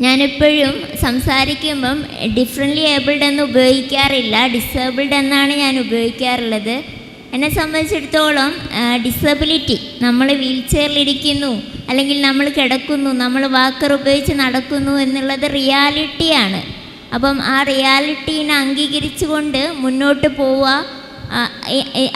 ഞാനെപ്പോഴും സംസാരിക്കുമ്പം differently abled എന്ന് ഉപയോഗിക്കാറില്ല ഡിസേബിൾഡ് എന്നാണ് ഞാൻ ഉപയോഗിക്കാറുള്ളത്. എന്നെ സംബന്ധിച്ചിടത്തോളം ഡിസബിലിറ്റി നമ്മൾ വീൽ ചെയറിലിരിക്കുന്നു അല്ലെങ്കിൽ നമ്മൾ കിടക്കുന്നു നമ്മൾ വാക്കർ ഉപയോഗിച്ച് നടക്കുന്നു എന്നുള്ളത് റിയാലിറ്റിയാണ് അപ്പം ആ റിയാലിറ്റീനെ അംഗീകരിച്ചുകൊണ്ട് മുന്നോട്ട് പോവുക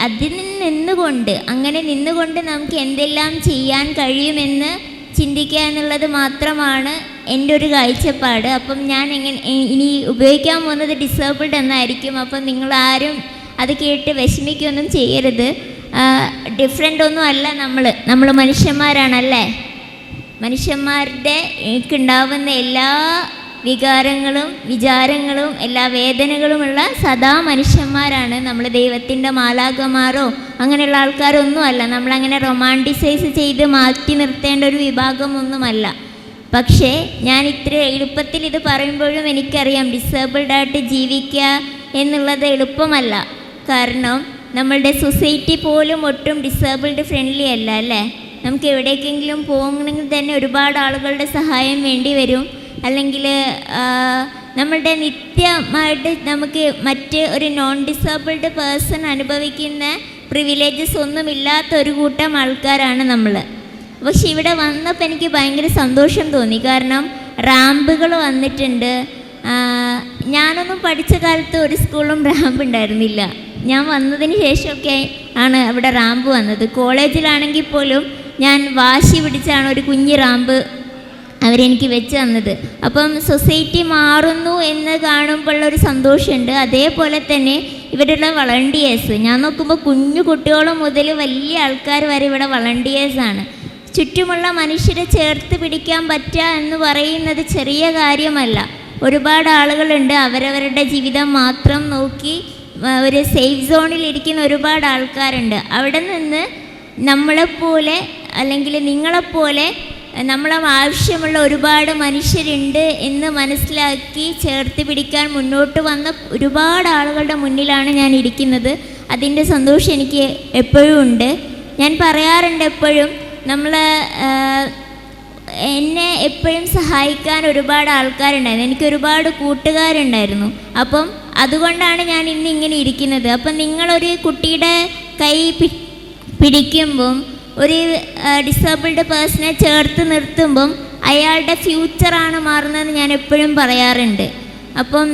അതിൽ നിന്നുകൊണ്ട് അങ്ങനെ നിന്നുകൊണ്ട് നമുക്ക് എന്തെല്ലാം ചെയ്യാൻ കഴിയുമെന്ന് ചിന്തിക്കുക എന്നുള്ളത് മാത്രമാണ് എന്റെ ഒരു കാഴ്ചപ്പാട്. അപ്പം ഞാൻ എങ്ങനെ ഇനി ഉപയോഗിക്കാൻ പോകുന്നത് ഡിസേബിൾഡ് എന്നായിരിക്കും. അപ്പം നിങ്ങളാരും അത് കേട്ട് വിഷമിക്കുകയൊന്നും ചെയ്യരുത്. ഡിഫറെന്റ് ഒന്നും അല്ല നമ്മൾ നമ്മൾ മനുഷ്യന്മാരാണല്ലേ? മനുഷ്യന്മാരുടെ എനിക്കുണ്ടാവുന്ന എല്ലാ വികാരങ്ങളും വിചാരങ്ങളും എല്ലാ വേദനകളുമുള്ള സദാ മനുഷ്യന്മാരാണ്. നമ്മൾ ദൈവത്തിന്റെ മാലാകമാരോ അങ്ങനെയുള്ള ആൾക്കാരൊന്നും അല്ല നമ്മളങ്ങനെ റൊമാന്റിസൈസ് ചെയ്ത് മാറ്റി നിർത്തേണ്ട ഒരു വിഭാഗമൊന്നുമല്ല. പക്ഷേ ഞാൻ ഇത്ര എളുപ്പത്തിൽ ഇത് പറയുമ്പോഴും എനിക്കറിയാം ഡിസേബിൾഡ് ആയിട്ട് ജീവിക്കുക എന്നുള്ളത് എളുപ്പമല്ല. കാരണം നമ്മളുടെ സൊസൈറ്റി പോലും ഒട്ടും ഡിസേബിൾഡ് ഫ്രണ്ട്ലി അല്ല അല്ലേ? നമുക്ക് എവിടേക്കെങ്കിലും പോകണമെങ്കിൽ തന്നെ ഒരുപാട് ആളുകളുടെ സഹായം വേണ്ടി വരും. അല്ലെങ്കിൽ നമ്മളുടെ നിത്യമായിട്ട് നമുക്ക് മറ്റ് ഒരു നോൺ ഡിസേബിൾഡ് പേഴ്സൺ അനുഭവിക്കുന്ന പ്രിവിലേജസ് ഒന്നുമില്ലാത്ത ഒരു കൂട്ടം ആൾക്കാരാണ് നമ്മൾ പക്ഷെ ഇവിടെ വന്നപ്പോൾ എനിക്ക് ഭയങ്കര സന്തോഷം തോന്നി. കാരണം റാമ്പുകൾ വന്നിട്ടുണ്ട്. ഞാനൊന്നും പഠിച്ച കാലത്ത് ഒരു സ്കൂളിലും റാമ്പ് ഉണ്ടായിരുന്നില്ല. ഞാൻ വന്നതിന് ശേഷമൊക്കെ ആണ് അവിടെ റാമ്പ് വന്നത്. കോളേജിലാണെങ്കിൽ പോലും ഞാൻ വാശി പിടിച്ചാണ് ഒരു കുഞ്ഞ് റാമ്പ് അവരെനിക്ക് വെച്ച് തന്നത്. അപ്പം സൊസൈറ്റി മാറുന്നു എന്ന് കാണുമ്പോൾ ഒരു സന്തോഷമുണ്ട്. അതേപോലെ തന്നെ ഇവരുള്ള വളണ്ടിയേഴ്സ്. ഞാൻ നോക്കുമ്പോൾ കുഞ്ഞു കുട്ടികളും മുതൽ വലിയ ആൾക്കാർ വരെ ഇവിടെ വളണ്ടിയേഴ്സാണ് ചുറ്റുമുള്ള മനുഷ്യരെ ചേർത്ത് പിടിക്കാൻ പറ്റുക എന്ന് പറയുന്നത് ചെറിയ കാര്യമല്ല. ഒരുപാട് ആളുകളുണ്ട്. അവരവരുടെ ജീവിതം മാത്രം നോക്കി ഒരു സേഫ് സോണിൽ ഇരിക്കുന്ന ഒരുപാട് ആൾക്കാരുണ്ട്. അവിടെ നിന്ന് നമ്മളെപ്പോലെ അല്ലെങ്കിൽ നിങ്ങളെപ്പോലെ നമ്മളെ ആവശ്യമുള്ള ഒരുപാട് മനുഷ്യരുണ്ട് എന്ന് മനസ്സിലാക്കി ചേർത്ത് പിടിക്കാൻ മുന്നോട്ട് വന്ന ഒരുപാട് ആളുകളുടെ മുന്നിലാണ് ഞാൻ ഇരിക്കുന്നത്. അതിന്റെ സന്തോഷം എനിക്ക് എപ്പോഴും ഉണ്ട്. ഞാൻ പറയാറുണ്ട് എപ്പോഴും നമ്മൾ എന്നെ എപ്പോഴും സഹായിക്കാൻ ഒരുപാട് ആൾക്കാരുണ്ടായിരുന്നു. എനിക്ക് ഒരുപാട് കൂട്ടുകാരുണ്ടായിരുന്നു. അപ്പം അതുകൊണ്ടാണ് ഞാൻ ഇന്ന് ഇങ്ങനെ ഇരിക്കുന്നത്. അപ്പം നിങ്ങളൊരു കുട്ടിയുടെ കൈ പിടിക്കുമ്പം ഒരു ഡിസേബിൾഡ് പേഴ്സണെ ചേർത്ത് നിർത്തുമ്പം അയാളുടെ ഫ്യൂച്ചറാണ് മാറുന്നതെന്ന് ഞാൻ എപ്പോഴും പറയാറുണ്ട്. അപ്പം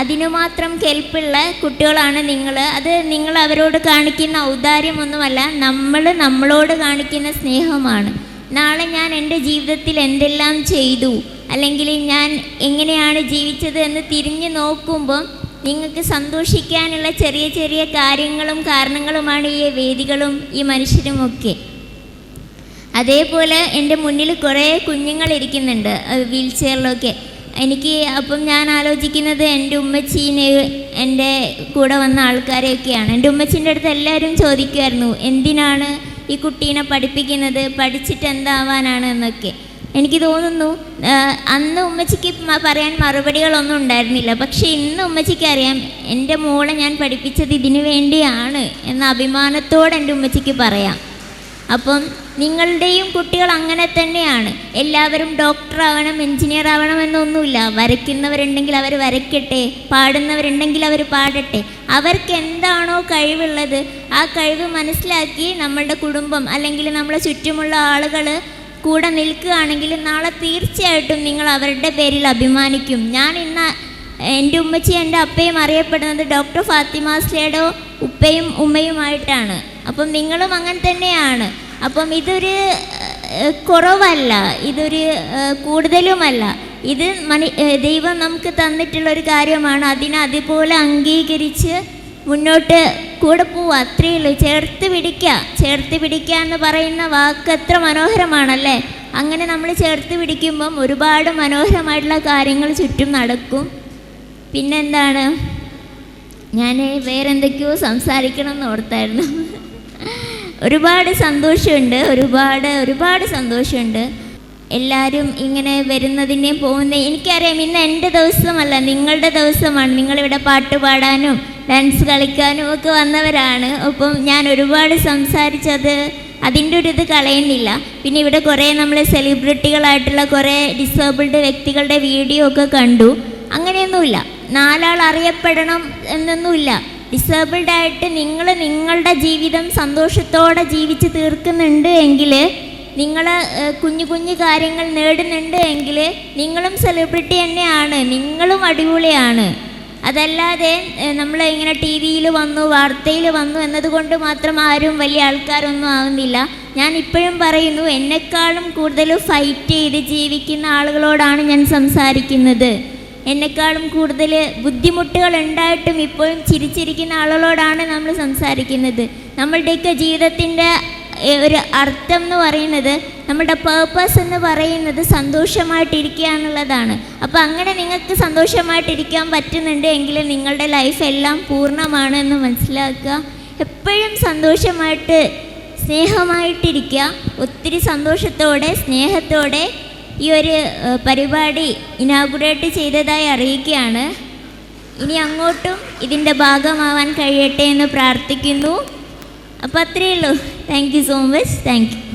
അതിനു മാത്രം കെൽപ്പുള്ള കുട്ടികളാണ് നിങ്ങൾ അത് നിങ്ങൾ അവരോട് കാണിക്കുന്ന ഔദാര്യമൊന്നുമല്ല നമ്മൾ നമ്മളോട് കാണിക്കുന്ന സ്നേഹമാണ്. നാളെ ഞാൻ എന്റെ ജീവിതത്തിൽ എന്തെല്ലാം ചെയ്തു അല്ലെങ്കിൽ ഞാൻ എങ്ങനെയാണ് ജീവിച്ചത് എന്ന് തിരിഞ്ഞു നോക്കുമ്പം നിങ്ങൾക്ക് സന്തോഷിക്കാനുള്ള ചെറിയ ചെറിയ കാര്യങ്ങളും കാരണങ്ങളുമാണ് ഈ വേദികളും ഈ മനുഷ്യരുമൊക്കെ. അതേപോലെ എന്റെ മുന്നിൽ കുറേ കുഞ്ഞുങ്ങൾ ഇരിക്കുന്നുണ്ട് വീൽ ചെയറിലൊക്കെ എനിക്ക് അപ്പം ഞാൻ ആലോചിക്കുന്നത് എന്റെ ഉമ്മച്ചീനെ എന്റെ കൂടെ വന്ന ആൾക്കാരെയൊക്കെയാണ്. എന്റെ ഉമ്മച്ചീന്റെ അടുത്ത് എല്ലാവരും ചോദിക്കുമായിരുന്നു എന്തിനാണ് ഈ കുട്ടീനെ പഠിപ്പിക്കുന്നത്? പഠിച്ചിട്ട് എന്താവാനാണ് എന്നൊക്കെ. എനിക്ക് തോന്നുന്നു അന്ന് ഉമ്മച്ചിക്ക് പറയാൻ മറുപടികളൊന്നും ഉണ്ടായിരുന്നില്ല. പക്ഷേ ഇന്ന് ഉമ്മച്ചിക്ക് അറിയാം എന്റെ മോളെ ഞാൻ പഠിപ്പിച്ചത് ഇതിനു വേണ്ടിയാണ് എന്ന അഭിമാനത്തോടെ എന്റെ ഉമ്മച്ചിക്ക് പറയാം. അപ്പം നിങ്ങളുടെയും കുട്ടികൾ അങ്ങനെ തന്നെയാണ്. എല്ലാവരും ഡോക്ടർ ആവണം എഞ്ചിനീയർ ആവണം എന്നൊന്നുമില്ല വരയ്ക്കുന്നവരുണ്ടെങ്കിൽ അവർ വരയ്ക്കട്ടെ പാടുന്നവരുണ്ടെങ്കിൽ അവർ പാടട്ടെ. അവർക്ക് എന്താണോ കഴിവുള്ളത് ആ കഴിവ് മനസ്സിലാക്കി നമ്മളുടെ കുടുംബം അല്ലെങ്കിൽ നമ്മളെ ചുറ്റുമുള്ള ആളുകൾ കൂടെ നിൽക്കുകയാണെങ്കിൽ നാളെ തീർച്ചയായിട്ടും നിങ്ങൾ അവരുടെ പേരിൽ അഭിമാനിക്കും. ഞാൻ ഇന്ന് എന്റെ ഉമ്മച്ചി എന്റെ അപ്പയും അറിയപ്പെടുന്നത് ഡോക്ടർ ഫാത്തിമാസ്ലയുടെ ഉപ്പയും ഉമ്മയുമായിട്ടാണ്. അപ്പം നിങ്ങളും അങ്ങനെ തന്നെയാണ്. അപ്പം ഇതൊരു കുറവല്ല. ഇതൊരു കൂടുതലുമല്ല. ഇത് മണി ദൈവം നമുക്ക് തന്നിട്ടുള്ള ഒരു കാര്യമാണ്. അതിനെ അതുപോലെ അംഗീകരിച്ച് മുന്നോട്ട് കൂടെ പോവുക. അത്രയേ ഉള്ളൂ. ചേർത്ത് പിടിക്കുക. ചേർത്ത് പിടിക്കുക എന്ന് പറയുന്ന വാക്ക് എത്ര മനോഹരമാണല്ലേ? അങ്ങനെ നമ്മൾ ചേർത്ത് പിടിക്കുമ്പം ഒരുപാട് മനോഹരമായിട്ടുള്ള കാര്യങ്ങൾ ചുറ്റും നടക്കും. പിന്നെന്താണ്? ഞാൻ വേറെന്തൊക്കെയോ സംസാരിക്കണം എന്ന് ഓർത്തായിരുന്നു. ഒരുപാട് സന്തോഷമുണ്ട് ഒരുപാട് ഒരുപാട് സന്തോഷമുണ്ട്. എല്ലാവരും ഇങ്ങനെ വരുന്നതിനെയും പോകുന്ന എനിക്കറിയാം ഇന്ന് എന്റെ ദിവസമല്ല നിങ്ങളുടെ ദിവസമാണ്. നിങ്ങളിവിടെ പാട്ട് പാടാനും ഡാൻസ് കളിക്കാനും ഒക്കെ വന്നവരാണ്. ഒപ്പം ഞാൻ ഒരുപാട് സംസാരിച്ചത് അതിന്റെ ഒരു ഇത് കളയുന്നില്ല. പിന്നെ ഇവിടെ കുറേ നമ്മൾ സെലിബ്രിറ്റികളായിട്ടുള്ള കുറേ ഡിസേബിൾഡ് വ്യക്തികളുടെ വീഡിയോ ഒക്കെ കണ്ടു. അങ്ങനെയൊന്നുമില്ല. നാലാൾ അറിയപ്പെടണം എന്നൊന്നുമില്ല. ഡിസേബിൾഡ് ആയിട്ട് നിങ്ങൾ നിങ്ങളുടെ ജീവിതം സന്തോഷത്തോടെ ജീവിച്ച് തീർക്കുന്നുണ്ട് എങ്കിൽ നിങ്ങൾ കുഞ്ഞു കുഞ്ഞു കാര്യങ്ങൾ നേടുന്നുണ്ട് എങ്കിൽ നിങ്ങളും സെലിബ്രിറ്റി തന്നെയാണ് നിങ്ങളും അടിപൊളിയാണ്. അതല്ലാതെ നമ്മൾ ഇങ്ങനെ ടി വിയിൽ വന്നു വാർത്തയിൽ വന്നു എന്നതുകൊണ്ട് മാത്രം ആരും വലിയ ആൾക്കാരൊന്നും ആവുന്നില്ല. ഞാൻ ഇപ്പോഴും പറയുന്നു എന്നെക്കാളും കൂടുതൽ ഫൈറ്റ് ചെയ്ത് ജീവിക്കുന്ന ആളുകളോടാണ് ഞാൻ സംസാരിക്കുന്നത്. എന്നെക്കാളും കൂടുതൽ ബുദ്ധിമുട്ടുകൾ ഉണ്ടായിട്ടും ഇപ്പോഴും ചിരിച്ചിരിക്കുന്ന ആളുകളോടാണ് നമ്മൾ സംസാരിക്കുന്നത്. നമ്മളുടെയൊക്കെ ജീവിതത്തിന്റെ ഒരു അർത്ഥം എന്ന് പറയുന്നത് നമ്മുടെ പേർപ്പസ് എന്ന് പറയുന്നത് സന്തോഷമായിട്ടിരിക്കുക എന്നുള്ളതാണ് അപ്പോൾ അങ്ങനെ നിങ്ങൾക്ക് സന്തോഷമായിട്ടിരിക്കാൻ പറ്റുന്നുണ്ട് എങ്കിൽ നിങ്ങളുടെ ലൈഫ് എല്ലാം പൂർണമാണ് എന്ന് മനസ്സിലാക്കുക. എപ്പോഴും സന്തോഷമായിട്ട് സ്നേഹമായിട്ടിരിക്കുക. ഒത്തിരി സന്തോഷത്തോടെ സ്നേഹത്തോടെ ഈ ഒരു പരിപാടി ഇനാഗുറേറ്റ് ചെയ്തതായി അറിയിക്കുകയാണ്. ഇനി അങ്ങോട്ടും ഇതിന്റെ ഭാഗമാവാൻ കഴിയട്ടെ എന്ന് പ്രാർത്ഥിക്കുന്നു. അപ്പോൾ അത്രയേ ഉള്ളൂ. Thank you so much thank you